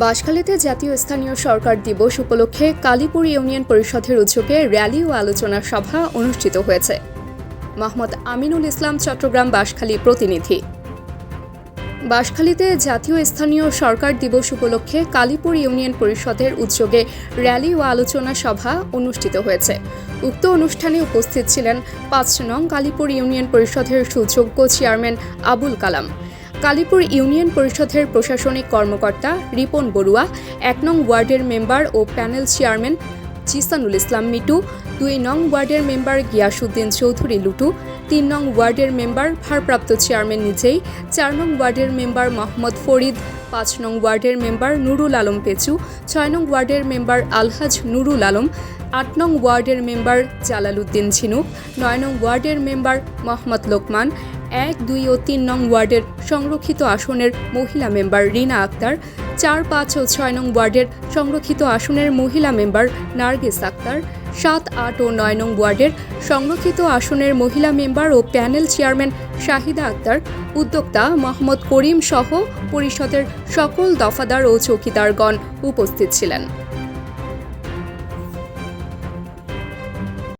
বাঁশখালীতে জাতীয় স্থানীয় সরকার দিবস উপলক্ষে কালীপুর ইউনিয়ন পরিষদের উদ্যোগে র্যালি ও আলোচনা সভা অনুষ্ঠিত হয়েছে। মোহাম্মদ আমিনুল ইসলাম, চট্টগ্রাম বাঁশখালী প্রতিনিধি। বাঁশখালীতে জাতীয় স্থানীয় সরকার দিবস উপলক্ষে কালীপুর ইউনিয়ন পরিষদের উদ্যোগে র্যালি ও আলোচনা সভা অনুষ্ঠিত হয়েছে। উক্ত অনুষ্ঠানে উপস্থিত ছিলেন পাঁচ নং কালীপুর ইউনিয়ন পরিষদের সুযোগ্য চেয়ারম্যান আবুল কালাম। কালীপুর ইউনিয়ন পরিষদের প্রশাসনিক কর্মকর্তা রিপন বড়ুয়া, এক নং ওয়ার্ডের মেম্বার ও প্যানেল চেয়ারম্যান জিসানুল ইসলাম মিটু, দুই নং ওয়ার্ডের মেম্বার গিয়াসুদ্দিন চৌধুরী লুটু, তিন নং ওয়ার্ডের মেম্বার ভারপ্রাপ্ত চেয়ারম্যান নিজেই, চার নং ওয়ার্ডের মেম্বার মোহাম্মদ ফরিদ, পাঁচ নং ওয়ার্ডের মেম্বার নুরুল আলম পেচু, ছয় নং ওয়ার্ডের মেম্বার আলহাজ নুরুল আলম, আট নং ওয়ার্ডের মেম্বার জালালউদ্দিন ঝিনুক, নয় নং ওয়ার্ডের মেম্বার মোহাম্মদ লোকমান এক, দুই ও তিন নং ওয়ার্ডের সংরক্ষিত আসনের মহিলা মেম্বার রিনা আক্তার, চার, পাঁচ ও ছয় নং ওয়ার্ডের সংরক্ষিত আসনের মহিলা মেম্বার নার্গিস আক্তার, সাত, আট ও নয় নং ওয়ার্ডের সংরক্ষিত আসনের মহিলা মেম্বার ও প্যানেল চেয়ারম্যান শাহিদা আক্তার, উদ্যোক্তা মোহাম্মদ করিম সহ পরিষদের সকল দফাদার ও চৌকিদারগণ উপস্থিত ছিলেন।